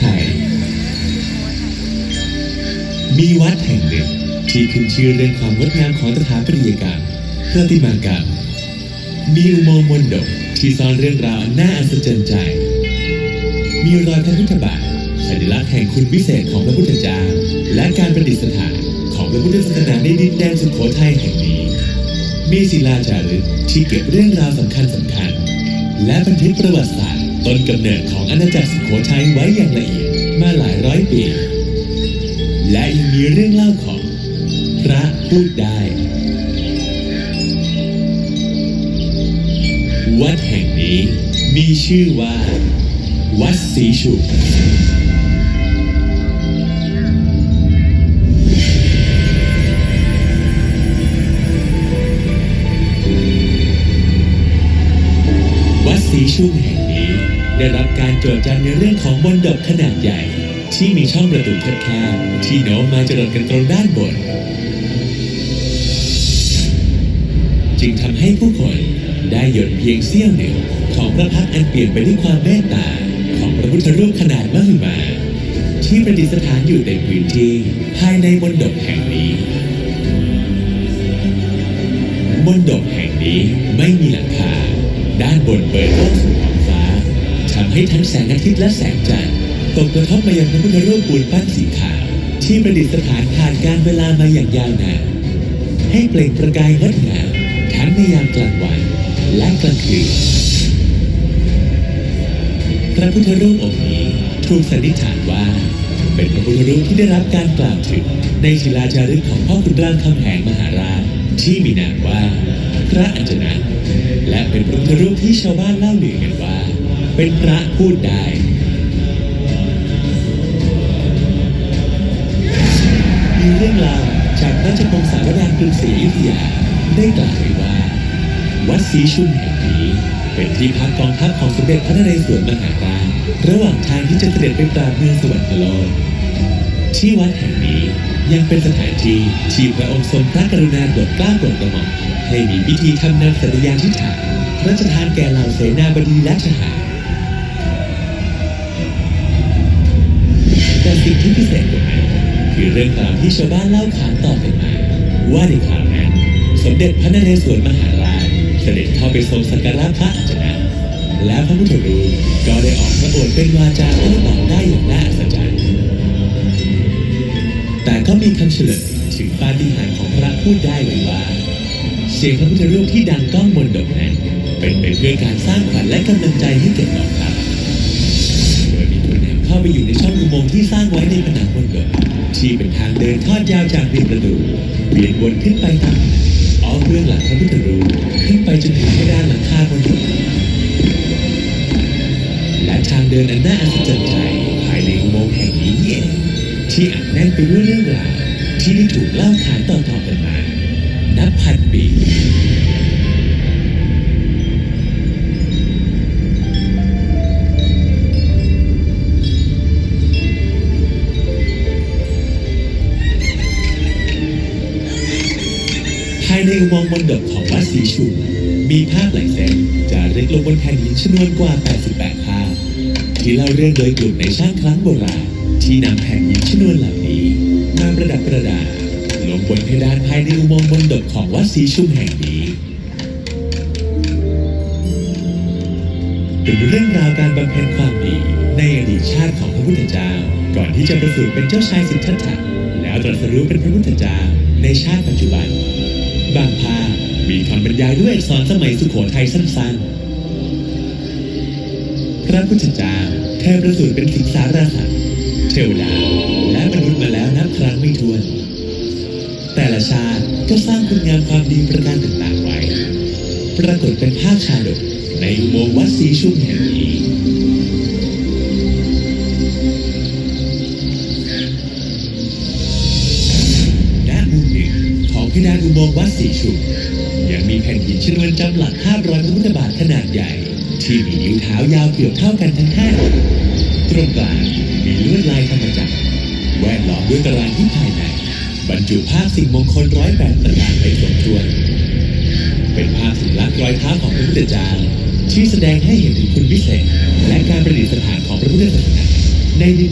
ไทย มีวัดแห่งหนึ่งที่ขึ้นชื่อเรื่องความงดงามของสถาปัตยกรรมประติมากรรมมีอุโมงค์มนต์ดบที่ซ่อนเรื่องราวนน่าอัศจรรย์ใจ มีรอยพระพุทธบาทสัญลักษณ์แห่งคุณวิเศษของพระพุทธเจ้าและการประดิษฐานของพระพุทธศาสนาในดินแดนสุโขทัยแห่งนี้ มีศิลาจารึกที่เก็บเรื่องราวสำคัญสำคัญ และบันทึกประวัติศาสตร์ ต้นกำเนิดของอาณาจักรสุโขทัยไว้อย่างละเอียดมาหลายร้อยปี และยังมีเรื่องเล่าของ พระพูดได้ วัดแห่งนี้มีชื่อว่า วัดศรีชุมวัดศรีชุมแห่งนี้ ได้รับการโจทย์จันในเรื่องของมนดบขนาดใหญ่ ที่มีช่องประตูแคบๆที่โน้มมาจรดกันตรงด้านบน จึงทำให้ผู้คนได้หยดเพียงเสี้ยวหนึ่งของพระพักอันเปลี่ยนไปด้วยความเมตตาของพระพุทธรูปขนาดมหึมา ที่ประดิษฐานอยู่ในพื้นที่ภายในมณฑปแห่งนี้มณฑปแห่งนี้ไม่มีหลังคาด้านบนเปิดโล่งสู่ท้องฟ้าทำ ให้ทั้งแสงอาทิตย์และแสงจันทร์ตกกระทบมายังพระพุทธรูปปูนปั้นสีขาว ที่ประดิษฐานผ่านการเวลามาอย่างยาวนานให้เปล่งประกายงดงามทั้งในยามกลางวันและกลางคืนพระพุทธรูปองค์นี้ถูกสันนิษฐานว่า เป็นพระพุทธรูปที่ได้รับการกล่าวถึงในศิลาจารึกของพ่อขุนรามคำแหงมหาราช ที่มีนามว่า พระอัญจนะ และเป็นพระพุทธรูปที่ชาวบ้านเล่าลือกันว่า เป็นพระพูดได้ มีเรื่องราวจากราชวงศ์สาวรามกรุงศรีอยุธยาได้กล่าวไว้ว่า วัดศรีชุมแห่งนี้เป็นที่พักกองทัพของสมเด็จพระนเรศวรมหาราชระหว่างทางที่จะเสด็จไปปราบเมืองสวรรคโลกที่วัดแห่งนี้ยังเป็นสถานที่ที่พระองค์ทรงพระกรุณาโปรดเกล้าโปรดกระหม่อมให้มีพิธีทำนำสัตยาธิษฐานพระราชทานแก่เหล่าเสนาบดีและทหาร สิ่งที่พิเศษกว่านั้นคือเรื่องราวที่ชาวบ้านเล่าขานต่อกันมาว่าในคราวนั้นสมเด็จพระนเรศวรมหาราชเสด็จเข้าไปทรงสักการะพระอัญชนะและพระพุทธรูปก็ได้ออกพระโอษฐ์เป็นวาจาโต้ตอบได้อย่างน่าอัศจรรย์แต่ก็มีคำเฉลยถึงปาฏิหาริย์ของพระพูดได้ไว้ว่า เสียงพระพุทธรูปที่ดังก้องบนดกนั้น เป็นไปเพื่อการสร้างขวัญและกำลังใจให้แก่กองทั ไปอยู่ในช่องอุโมงค์ที่สร้างไว้ในผนังบนเกิดที่เป็นทางเดินทอดยาวจากริมประตูเวียนวนขึ้นไปตามอ้อมเบื้องหลังพระพุทธรูปขึ้นไปจนถึงเพดานหลังคาบนเกิดและทางเดินอันน่าอัศจรรย์ใจภายในอุโมงค์แห่งนี้เองที่อัดแน่นไปด้วยเรื่องราวที่ได้ถูกเล่าขานต่อๆกันมา นับพันปีายในอุโมงค์มณฑปของวัดศรีชุมมีภาพหลายเส้นจารึกลงบนแผ่นหินชนวนกว่า 88 ภาพ ที่เล่าเรื่องโดยกลุ่มในช่างครั้งโบราณที่นำแผ่นหินชนวนเหล่านี้มาประดับประดาลงบนเพดานภายในอุโมงค์มณฑปของวัดศรีชุมแห่งนี้ เป็นเรื่องราวการบำเพ็ญความดีในอดีตชาติของพระพุทธเจ้า ก่อนที่จะประสูติเป็นเจ้าชายสิทธัตถะแล้วตรัสรู้เป็นพระพุทธเจ้าในชาติปัจจุบัน บางภามีคำบรรยายด้วยอักษรสมัยสุโขทัยสั้นๆ พระพุทธเจ้าเคยประสูติเป็นสิงสารสัตว์เทวดาและมนุษย์มาแล้วนับครั้งไม่ถ้วน แต่ละชาติก็สร้างคุณงามความดีประการต่างๆไว้ ปรากฏเป็นภาพชาดกในอุโมงค์วัดศรีชุ่มแห่งนี้ เพดานอุโมงค์วัดศรีชุมยังมีแผ่นหินชนวนจำหลักภาพรอยพระพุทธบาทขนาดใหญ่ ที่มีนิ้วเท้ายาวเกือบเท่ากันทั้งห้าตรงกลางมีลวดลายธรรมจักรแวดล้อมด้วยตารางที่ภายในบรรจุภาพสิ่งมงคลร้อยแปดประการไปครบถ้วน เป็นภาพสัญลักษณ์รอยเท้าของพระพุทธเจ้าที่แสดงให้เห็นถึงคุณวิเศษ และการประดิษฐานของพระพุทธศาสนาในดิน